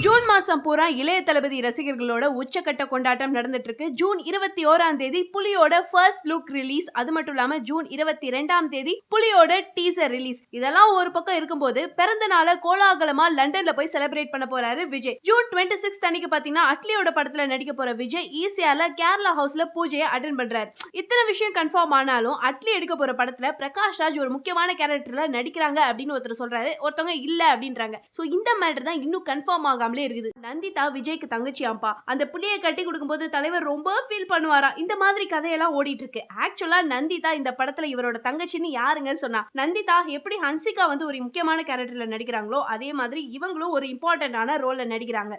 June மாசம் பூரா இளைய தளபதி ரசிகர்களோட உச்சக்கட்ட கொண்டாட்டம் நடந்துட்டு இருக்கு ஜூன் இருபத்தி ஓராம் தேதி புலியோட ஃபர்ஸ்ட் லுக் ரிலீஸ் அது மட்டும் இல்லாம ஜூன் இருபத்தி ரெண்டாம் தேதி புலியோட டீசர் ரிலீஸ் இதெல்லாம் ஒரு பக்கம் இருக்கும்போது பிறந்த நாளை கோலாகலமா லண்டன்ல போய் செலிப்ரேட் பண்ண போறாரு விஜய். ஜூன் டுவெண்ட்டி சிக்ஸ் அன்னைக்கு பாத்தீங்கன்னா அட்லியோட படத்துல நடிக்க போற விஜய் ஈசியால கேரளா ஹவுஸ்ல பூஜையை அட்டன் பண்றாரு. இத்தனை விஷயம் கன்ஃபார்ம் ஆனாலும் அட்லி எடுக்க போற படத்துல பிரகாஷ் ராஜ் ஒரு முக்கியமான கேரக்டர்ல நடிக்கிறாங்க அப்படின்னு ஒருத்தர் சொல்றாரு. ஒருத்தவங்க இல்ல அப்படின்றாங்க. சோ இந்த மேட்டர் தான் இன்னும் கன்ஃபார்ம் ஆகாமலே இருக்குது. நந்திதா விஜய்க்கு தங்கச்சி தங்கச்சியாம்பா அந்த புள்ளைய கட்டி கொடுக்கும்போது தலைவர் ரொம்ப ஃபீல் பண்ணுவாராம் இந்த மாதிரி கதையெல்லாம் ஓடிட்டு இருக்கு ஆக்சுவலா நந்திதா இந்த படத்துல இவரோட தங்கச்சின்னு யாருங்க சொன்னா நந்திதா எப்படி ஹன்சிகா வந்து ஒரு முக்கியமான கேரக்டர்ல நடிக்கிறாங்களோ அதே மாதிரி இவங்களும் ஒரு இம்பார்ட்டன்டான ரோல்ல நடிக்கிறாங்க.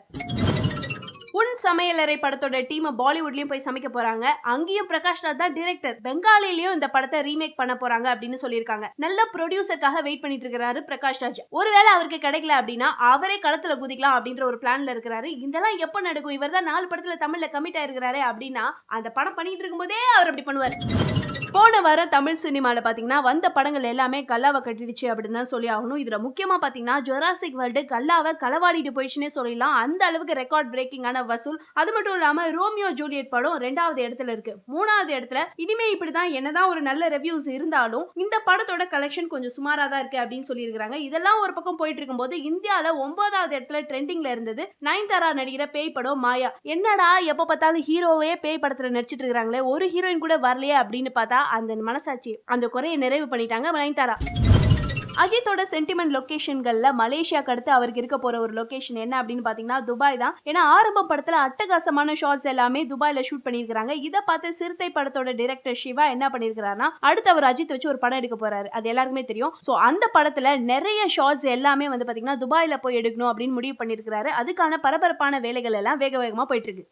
உன் சமையலறை படத்தோட டீம் பாலிவுட்லயும் போய் சமைக்க போறாங்க. அங்கேயும் பிரகாஷ் ராஜ் தான் டிரெக்டர் பெங்காலிலயும் இந்த படத்தை ரீமேக் பண்ண போறாங்க அப்படின்னு சொல்லியிருக்காங்க. நல்ல ப்ரொடியூசருக்காக வெயிட் பண்ணிட்டு இருக்கிறாரு பிரகாஷ் ராஜ். ஒருவேளை அவருக்கு கிடைக்கல அப்படின்னா அவரே களத்துல குதிக்கலாம் அப்படின்ற ஒரு பிளான்ல இருக்கிறாரு. இதெல்லாம் எப்ப நடக்கும்? இவர் தான் நாலு படத்துல தமிழ்ல கமிட் ஆயிருக்கிறாரு அப்படின்னா அந்த படம் பண்ணிட்டு இருக்கும்போதே அவர் அப்படி பண்ணுவார். போன வாரம் தமிழ் சினிமாவில் பார்த்தீங்கன்னா வந்த படங்கள் எல்லாமே கல்லாவை கட்டிடுச்சு அப்படின்னு தான் சொல்லி ஆகணும். இதில் முக்கியமாக பார்த்தீங்கன்னா ஜொராசிக் வேர்ல்டு கல்லாவை களவாடிட்டு போயிடுச்சுன்னே சொல்லிடலாம் அந்த அளவுக்கு ரெக்கார்ட் பிரேக்கிங்கான வசூல் அது மட்டும் இல்லாம ரோமியோ ஜூலியட் படம் ரெண்டாவது இடத்துல இருக்கு. மூணாவது இடத்துல இனிமே இப்படிதான் என்னதான் ஒரு நல்ல ரிவ்யூஸ் இருந்தாலும் இந்த படத்தோட கலெக்ஷன் கொஞ்சம் சுமாராக தான் இருக்கு அப்படின்னு சொல்லியிருக்காங்க இதெல்லாம் ஒரு பக்கம் போயிட்டு இருக்கும்போது இந்தியால ஒன்பதாவது இடத்துல ட்ரெண்டிங்ல இருந்தது நயன்தாரா நடிக்கிற பேய் படம் மாயா. என்னடா எப்போ பார்த்தாலும் ஹீரோவே பேய் படத்தில் நடிச்சிட்டு இருக்காங்களே ஒரு ஹீரோயின் கூட வரலையே அப்படின்னு பார்த்தா அந்த மனசாட்சி அந்த குறையை நிறைவு பண்ணிட்டாங்க நயன்தாரா. அஜித்தோட சென்டிமெண்ட் லொகேஷன்கள்ல மலேசியாக்கு அடுத்து அவருக்கு இருக்க போற ஒரு லொகேஷன் என்ன அப்படின்னு பாத்தீங்கன்னா துபாய் தான். ஏன்னா ஆரம்ப படத்துல அட்டகாசமான ஷாட்ஸ் எல்லாமே துபாயில ஷூட் பண்ணியிருக்காங்க இதை பார்த்து சிறுத்தை படத்தோட டிரெக்டர் சிவா என்ன பண்ணியிருக்கிறாருன்னா அடுத்து அவர் அஜித் வச்சு ஒரு படம் எடுக்க போறாரு. அது எல்லாருக்குமே தெரியும். ஸோ அந்த படத்துல நிறைய ஷாட்ஸ் எல்லாமே வந்து பாத்தீங்கன்னா துபாயில போய் எடுக்கணும் அப்படின்னு முடிவு பண்ணியிருக்கிறாரு. அதுக்கான பரபரப்பான வேலைகள் எல்லாம் வேக வேகமா போயிட்டு இருக்கு.